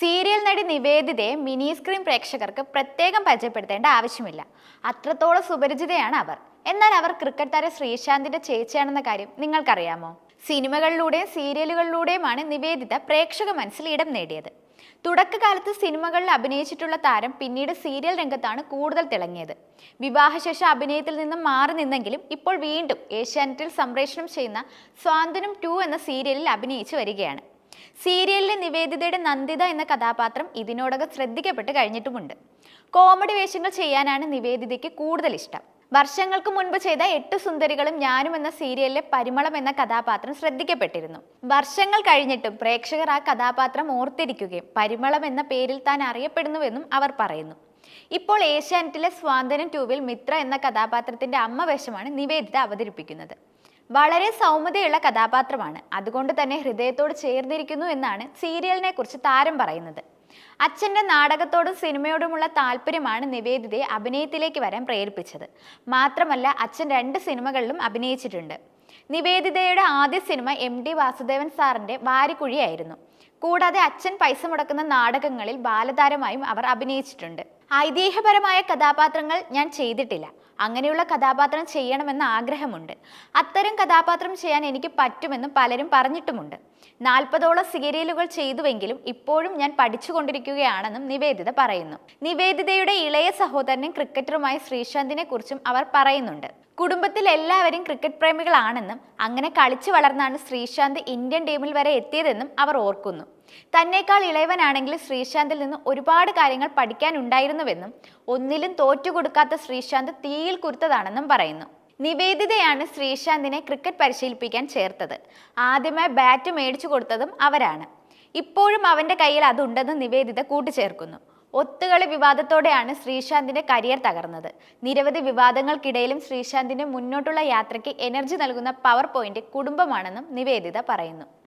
Serial നടി നിവേദിതയെ mini screen പ്രേക്ഷകർക്ക് പ്രത്യേകം പരിചയപ്പെടുത്തേണ്ട ആവശ്യമില്ല. അത്രത്തോളം സുപരിചിതയാണ് അവർ. എന്നാൽ അവർ ക്രിക്കറ്റ് താരം ശ്രീശാന്തിന്റെ ചേച്ചിയാണെന്ന കാര്യം നിങ്ങൾക്കറിയാമോ? സിനിമകളിലൂടെയും സീരിയലുകളിലൂടെയുമാണ് നിവേദിത പ്രേക്ഷക മനസ്സിൽ ഇടം നേടിയത്. തുടക്കകാലത്ത് സിനിമകളിൽ അഭിനയിച്ചിട്ടുള്ള താരം പിന്നീട് സീരിയൽ രംഗത്താണ് കൂടുതൽ തിളങ്ങിയത്. വിവാഹശേഷം അഭിനയത്തിൽ നിന്നും മാറി നിന്നെങ്കിലും ഇപ്പോൾ വീണ്ടും ഏഷ്യാനെറ്റിൽ സംപ്രേഷണം ചെയ്യുന്ന സ്വാന്തനം ടു എന്ന സീരിയലിൽ അഭിനയിച്ചു വരികയാണ്. സീരിയലിലെ നിവേദിതയുടെ നന്ദിത എന്ന കഥാപാത്രം ഇതിനോടകം ശ്രദ്ധിക്കപ്പെട്ട് കഴിഞ്ഞിട്ടുമുണ്ട്. കോമഡി വേഷങ്ങൾ ചെയ്യാനാണ് നിവേദിതയ്ക്ക് കൂടുതൽ ഇഷ്ടം. വർഷങ്ങൾക്ക് മുൻപ് ചെയ്ത എട്ട് സുന്ദരികളും ഞാനും എന്ന സീരിയലിലെ പരിമളം എന്ന കഥാപാത്രം ശ്രദ്ധിക്കപ്പെട്ടിരുന്നു. വർഷങ്ങൾ കഴിഞ്ഞിട്ടും പ്രേക്ഷകർ ആ കഥാപാത്രം ഓർത്തിരിക്കുകയും പരിമളം എന്ന പേരിൽ താൻ അറിയപ്പെടുന്നുവെന്നും അവർ പറയുന്നു. ഇപ്പോൾ ഏഷ്യാനെറ്റിലെ സ്വാതന്ത്ര്യം ടൂവിൽ മിത്ര എന്ന കഥാപാത്രത്തിന്റെ അമ്മ വേഷമാണ് നിവേദിത അവതരിപ്പിക്കുന്നത്. വളരെ സൗമ്യതയുള്ള കഥാപാത്രമാണ്. അതുകൊണ്ട് തന്നെ ഹൃദയത്തോട് ചേർന്നിരിക്കുന്നു എന്നാണ് സീരിയലിനെ കുറിച്ച് താരം പറയുന്നത്. അച്ഛന്റെ നാടകത്തോടും സിനിമയോടുമുള്ള താല്പര്യമാണ് നിവേദിതയെ അഭിനയത്തിലേക്ക് വരാൻ പ്രേരിപ്പിച്ചത്. മാത്രമല്ല അച്ഛൻ രണ്ട് സിനിമകളിലും അഭിനയിച്ചിട്ടുണ്ട്. നിവേദിതയുടെ ആദ്യ സിനിമ എം ഡി വാസുദേവൻ സാറിന്റെ വാരിക്കുഴിയായിരുന്നു. കൂടാതെ അച്ഛൻ പൈസ മുടക്കുന്ന നാടകങ്ങളിൽ ബാലതാരമായും അവർ അഭിനയിച്ചിട്ടുണ്ട്. ഐതിഹ്യപരമായ കഥാപാത്രങ്ങൾ ഞാൻ ചെയ്തിട്ടില്ല. അങ്ങനെയുള്ള കഥാപാത്രം ചെയ്യണമെന്ന ആഗ്രഹമുണ്ട്. അത്തരം കഥാപാത്രം ചെയ്യാൻ എനിക്ക് പറ്റുമെന്നും പലരും പറഞ്ഞിട്ടുമുണ്ട്. നാൽപ്പതോളം സീരിയലുകൾ ചെയ്തുവെങ്കിലും ഇപ്പോഴും ഞാൻ പഠിച്ചുകൊണ്ടിരിക്കുകയാണെന്നും നിവേദിത പറയുന്നു. നിവേദിതയുടെ ഇളയ സഹോദരനും ക്രിക്കറ്ററുമായ ശ്രീശാന്തിനെ കുറിച്ചും അവർ പറയുന്നുണ്ട്. കുടുംബത്തിൽ എല്ലാവരും ക്രിക്കറ്റ് പ്രേമികളാണെന്നും അങ്ങനെ കളിച്ചു വളർന്നാണ് ശ്രീശാന്ത് ഇന്ത്യൻ ടീമിൽ വരെ എത്തിയതെന്നും അവർ ഓർക്കുന്നു. തന്നേക്കാൾ ഇളയവനാണെങ്കിൽ ശ്രീശാന്തിൽ നിന്ന് ഒരുപാട് കാര്യങ്ങൾ പഠിക്കാനുണ്ടായിരുന്നുവെന്നും ഒന്നിലും തോറ്റുകൊടുക്കാത്ത ശ്രീശാന്ത് തീയിൽ കുരുത്തതാണെന്നും പറയുന്നു. നിവേദിതയാണ് ശ്രീശാന്തിനെ ക്രിക്കറ്റ് പരിശീലിപ്പിക്കാൻ ചേർത്തത്. ആദ്യമായി ബാറ്റ് മേടിച്ചു കൊടുത്തതും അവരാണ്. ഇപ്പോഴും അവന്റെ കയ്യിൽ അതുണ്ടെന്ന് നിവേദിത കൂട്ടിച്ചേർക്കുന്നു. ഒത്തുകളി വിവാദത്തോടെയാണ് ശ്രീശാന്തിന്റെ കരിയർ തകർന്നത്. നിരവധി വിവാദങ്ങൾക്കിടയിലും ശ്രീശാന്തിന്റെ മുന്നോട്ടുള്ള യാത്രയ്ക്ക് എനർജി നൽകുന്ന പവർ പോയിന്റ് കുടുംബമാണെന്നും നിവേദിത പറയുന്നു.